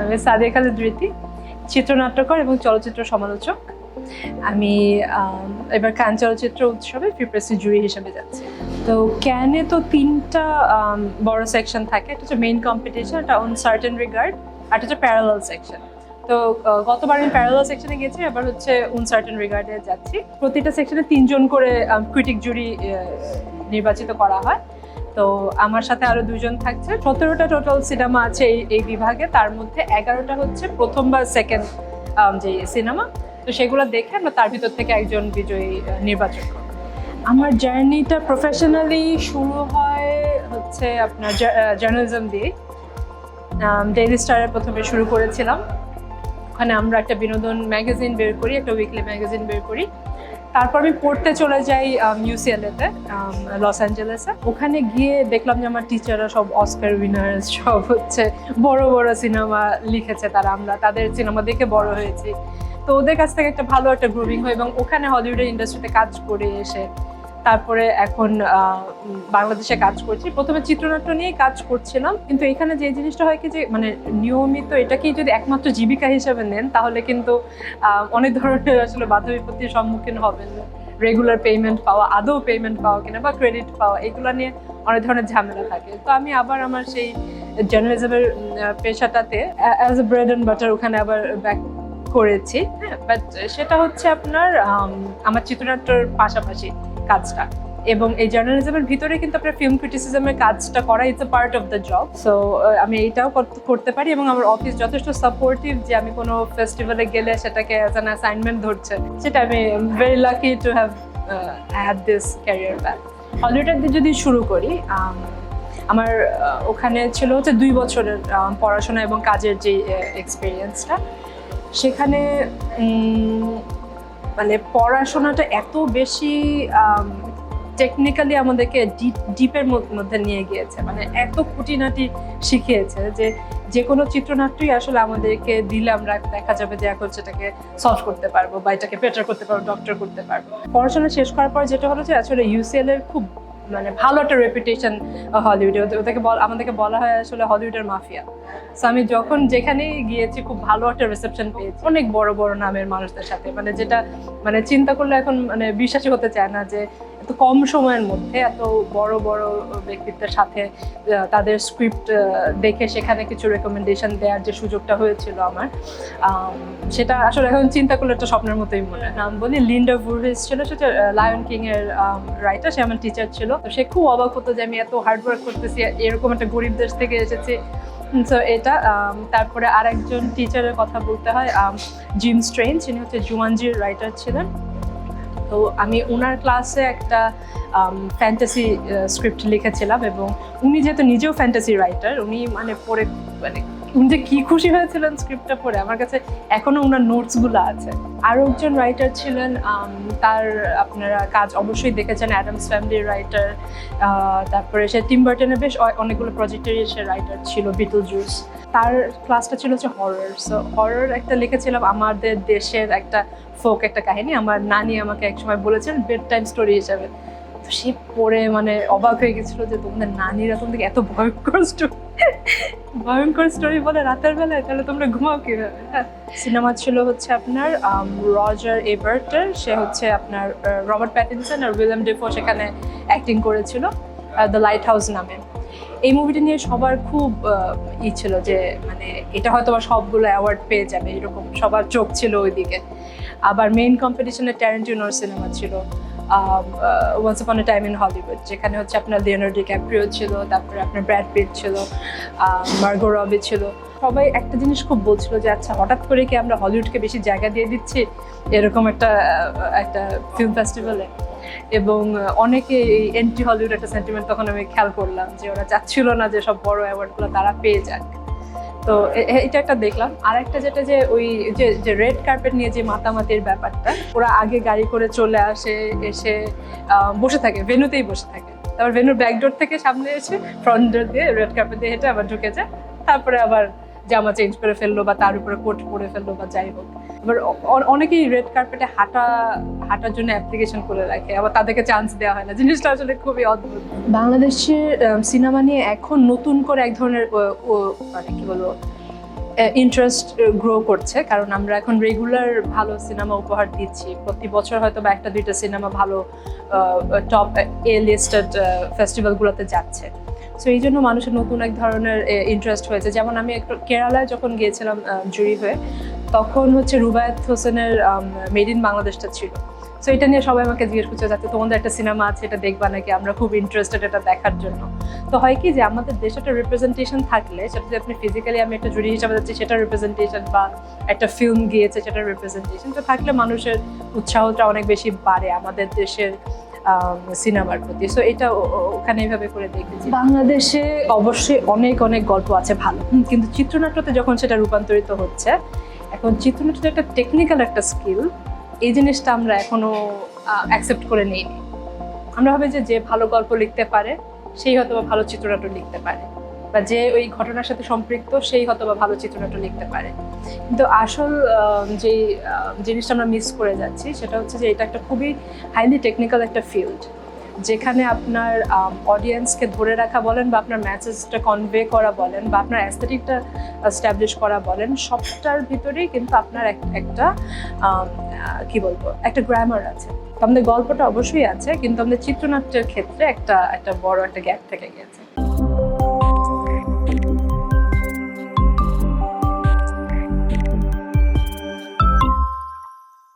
আমি সাদিয়া খালিদ রীতি, চিত্রনাট্যকর এবং চলচ্চিত্র সমালোচক। আমি এবার কান চলচ্চিত্র উৎসবে প্রিপ্রেসি জুরি হিসেবে যাচ্ছি। তো ক্যানে তো তিনটা বড় সেকশন থাকে। একটা হচ্ছে মেইন কম্পিটিশন একটা অন সার্টেন রিগার্ড আর হচ্ছে প্যারালাল সেকশন তো গতবার আমি প্যারালাল সেকশনে গেছি এবার হচ্ছে উনসার্টেন রিগার্ডে যাচ্ছি। প্রতিটা সেকশনে তিনজন করে ক্রিটিক জুরি নির্বাচিত করা হয়। তো আমার সাথে আরও দুজন থাকছে। সতেরোটা টোটাল সিনেমা আছে এই এই বিভাগে। তার মধ্যে এগারোটা হচ্ছে প্রথম বা সেকেন্ড যে সিনেমা তো সেগুলো দেখে আমরা তার ভিতর থেকে একজন বিজয়ী নির্বাচন করব আমার জার্নিটা প্রফেশনালি শুরু হয় হচ্ছে আপনার জার্নালিজম দিয়ে। ডেইলি স্টারে প্রথমে শুরু করেছিলাম। ওখানে আমরা একটা বিনোদন ম্যাগাজিন বের করি, একটা উইকলি ম্যাগাজিন বের করি। তারপর আমি পড়তে চলে যাই ইউসিএলএতে লস অ্যাঞ্জেলেসে ওখানে গিয়ে দেখলাম যে আমার টিচাররা সব অস্কার উইনার্স সব হচ্ছে বড় বড় সিনেমা লিখেছে তারা, আমরা তাদের সিনেমা দেখে বড় হয়েছি। তো ওদের কাছ থেকে একটা ভালো একটা গ্রুমিং হয় এবং ওখানে হলিউডের ইন্ডাস্ট্রিতে কাজ করে এসে তারপরে এখন বাংলাদেশে কাজ করছি। প্রথমে চিত্রনাট্য নিয়ে কাজ করছিলাম, কিন্তু এখানে যে জিনিসটা হয় কি যে মানে নিয়মিত এটাকেই যদি একমাত্র জীবিকা হিসেবে নেন, তাহলে কিন্তু অনেক ধরনের আসলে বাধা বিপত্তির সম্মুখীন হবেন রেগুলার পেমেন্ট পাওয়া, আদৌ পেমেন্ট পাওয়া কিনা বা ক্রেডিট পাওয়া, এগুলো নিয়ে অনেক ধরনের ঝামেলা থাকে। তো আমি আবার আমার সেই জার্নালিজমের পেশাটাতে as a bread and butter ওখানে আবার ব্যাক করেছি হ্যাঁ? বাট সেটা হচ্ছে আপনার আমার চিত্রনাট্যর পাশাপাশি। কাজটা। এবং এই জার্নালিজমের ভিতরে কিন্তু আপনার ফিল্ম ক্রিটিসিজমের কাজটা করা it's a part of the job so আমি এইটাও করতে পারি এবং আমার অফিস যথেষ্ট সাপোর্টিভ যে আমি কোনো ফেস্টিভ্যালে গেলে সেটাকে অ্যাজ অ্যান অ্যাসাইনমেন্ট ধরছে। সেটা আমি very lucky to have had this career back হলিউডের দিয়ে যদি শুরু করি আমার ওখানে ছিল হচ্ছে দুই বছরের পড়াশোনা এবং কাজের যে এক্সপিরিয়েন্সটা সেখানে মানে পড়াশোনাটা এত বেশি টেকনিক্যালি আমাদেরকে ডিপের মধ্যে নিয়ে গিয়েছে। মানে এত খুঁটিনাটি শিখিয়েছে যে যে কোনো চিত্রনাট্যই আসলে আমাদেরকে দিলে আমরা দেখা যাবে যে এখন সেটাকে সলভ করতে পারব বা এটাকে বেটার করতে পারব ডক্টর করতে পারব। পড়াশোনা শেষ করার পর যেটা হলো যে আসলে ইউসিএল এর খুব মানে ভালো একটা রেপুটেশন হলিউডে ওদেরকে বল আমাদেরকে বলা হয় আসলে হলিউডের মাফিয়া সো আমি যখন যেখানেই গিয়েছি, খুব ভালো একটা রিসেপশন পেয়েছি। অনেক বড় বড় নামের মানুষদের সাথে। মানে যেটা মানে চিন্তা করলে এখন মানে বিশ্বাসই হতে চায় না যে এত কম সময়ের মধ্যে এত বড় বড় ব্যক্তিত্বের সাথে তাদের স্ক্রিপ্ট দেখে সেখানে কিছু রেকমেন্ডেশন দেওয়ার যে সুযোগটা হয়েছিল আমার সেটা আসলে এখন চিন্তা করলে একটা স্বপ্নের মতোই মনে হয়। নাম বলি লিন্ডা ভুরভিস ছিল সেটা লায়ন কিং এর রাইটার সে আমার টিচার ছিল। সে খুব অবাক হতো যে আমি এত হার্ড ওয়ার্ক করতেছি, এরকম একটা গরিব দেশ থেকে এসেছি। সো এটা তারপরে আরেকজন টিচারের কথা বলতে হয় জিম স্ট্রেন যিনি হচ্ছে জুমানজির রাইটার ছিলেন। তো আমি ওনার ক্লাসে একটা ফ্যান্টাসি স্ক্রিপ্ট লিখেছিলাম এবং উনি যেহেতু নিজেও ফ্যান্টাসি রাইটার উনি মানে পড়ে মানে উনি যে কি খুশি হয়েছিলেন স্ক্রিপ্টটা পড়ে, আমার কাছে এখনও ওনার নোটসগুলো আছে। আরও একজন রাইটার ছিলেন তার আপনারা কাজ অবশ্যই দেখেছেন অ্যাডামস ফ্যামিলির রাইটার তারপরে সে টিম বার্টনের বেশ অনেকগুলো প্রজেক্টেরই সে রাইটার ছিল বিটল জুস তার ক্লাসটা ছিল হচ্ছে হরর সো হরর একটা লিখেছিলাম, আমাদের দেশের একটা ফোক একটা কাহিনী, আমার নানি আমাকে একসময় বলেছেন বেড টাইম স্টোরি হিসাবে। তো সে পড়ে মানে অবাক হয়ে গেছিল যে তোমাদের নানিরা তোমাদের এত ভয়ঙ্কর স্টোরি ভয়ঙ্কর স্টোরি বলে রাতের বেলায়, তাহলে তোমরা ঘুমাও কীভাবে? সিনেমা ছিল হচ্ছে আপনার রজার এবার্টার সে হচ্ছে আপনার রবার্ট প্যাটিনসন আর উইলিয়াম ডেফো সেখানে অ্যাক্টিং করেছিল দ্য লাইট হাউস নামে। এই মুভিটা নিয়ে সবার খুব ই ছিল যে মানে এটা হয়তো বা সবগুলো অ্যাওয়ার্ড পেয়ে যাবে, এরকম সবার চোখ ছিল ওইদিকে। আবার মেইন কম্পিটিশনে ট্যারেন্টিনোর সিনেমা ছিল। Once upon A time in Hollywood যেখানে হচ্ছে আপনার লিওনার্ডো ক্যাপ্রিও ছিল, তারপরে আপনার ব্র্যাড পিট ছিল মার্গো রবি ছিল। সবাই একটা জিনিস খুব বলছিল যে আচ্ছা হঠাৎ করে কি আমরা হলিউডকে বেশি জায়গা দিয়ে দিচ্ছি? এরকম একটা একটা ফিল্ম ফেস্টিভ্যালে এবং অনেকে এই এন্টি হলিউড একটা সেন্টিমেন্ট তখন আমি খেয়াল করলাম যে, ওরা চাচ্ছিল না যে সব বড় অ্যাওয়ার্ডগুলো তারা পেয়ে যাক। তো এটা একটা দেখলাম। আর একটা যেটা যে ওই যে যে রেড কার্পেট নিয়ে যে মাতামাতির ব্যাপারটা, ওরা আগে গাড়ি করে চলে আসে, এসে বসে থাকে ভেনুতেই বসে থাকে। তারপর ভেনুর ব্যাকডোর থেকে সামনে এসে ফ্রন্ট ডোর দিয়ে রেড কার্পেট দিয়ে হেঁটে আবার ঢুকে যায়। তারপরে আবার জামা চেঞ্জ করে ফেলল বা তার উপরে কোট পরে ফেলল বা যাই হোক। অ- অনেকেই রেড কার্পেটে হাঁটা, হাঁটার জন্য অ্যাপ্লিকেশন করে রাখে। আবার তাদেরকে চান্স দেওয়া হয় না। জিনিসটা আসলে খুবই অদ্ভুত। বাংলাদেশের সিনেমা নিয়ে এখন নতুন করে এক ধরনের মানে কি বলব ইন্টারেস্ট গ্রো করছে। কারণ আমরা এখন রেগুলার ভালো সিনেমা উপহার দিচ্ছি। প্রতি বছর হয়তো বা একটা দুইটা সিনেমা ভালো টপ এ লিস্টেড ফেস্টিভ্যালগুলোতে যাচ্ছে। সো এই জন্য মানুষের নতুন এক ধরনের ইন্টারেস্ট হয়েছে। যেমন আমি একটু কেরালায় যখন গিয়েছিলাম জুরি হয়ে, তখন হচ্ছে রুবায়ত হোসেনের মেড ইন বাংলাদেশটা ছিল। সো এটা নিয়ে সবাই আমাকে জিজ্ঞেস করছে যাতে তোমাদের একটা সিনেমা আছে, এটা দেখবা নাকি? আমরা খুব ইন্টারেস্টেড এটা দেখার জন্য। তো হয় কি যে, আমাদের দেশে একটা রিপ্রেজেন্টেশন থাকলে, সেটা যদি আপনি ফিজিক্যালি আমি একটা জুরি হিসাবে যাচ্ছি সেটা রিপ্রেজেন্টেশন বা একটা ফিল্ম গিয়েছে সেটা রিপ্রেজেন্টেশন তো থাকলে মানুষের উৎসাহটা অনেক বেশি বাড়ে। আমাদের দেশের সিনেমার প্রতি। সো এটা ওখানে এইভাবে করে দেখেছি। বাংলাদেশে অবশ্যই অনেক অনেক গল্প আছে ভালো। কিন্তু চিত্রনাট্যতে যখন সেটা রূপান্তরিত হচ্ছে এখন চিত্রনাট্যটা একটা টেকনিক্যাল একটা স্কিল এই জিনিসটা আমরা এখনও অ্যাকসেপ্ট করে নিইনি। আমরা ভাবি যে যে ভালো গল্প লিখতে পারে সেই হয়তো ভালো চিত্রনাট্য লিখতে পারে। বা যে ওই ঘটনার সাথে সম্পৃক্ত, সেই হয়তো বা ভালো চিত্রনাট্য লিখতে পারে। কিন্তু আসল যে জিনিসটা আমরা মিস করে যাচ্ছি, সেটা হচ্ছে যে এটা একটা খুবই হাইলি টেকনিক্যাল একটা ফিল্ড যেখানে আপনার অডিয়েন্সকে ধরে রাখা বলেন বা আপনার মেসেজটা কনভে করা বলেন বা আপনার অ্যাস্থেটিকটা স্ট্যাবলিশ করা বলেন, সবটার ভিতরেই কিন্তু আপনার এক- একটা কি বলব, একটা গ্রামার আছে। আমাদের গল্পটা অবশ্যই আছে, কিন্তু আমাদের চিত্রনাট্যের ক্ষেত্রে একটা একটা বড় একটা গ্যাপ থেকে গেছে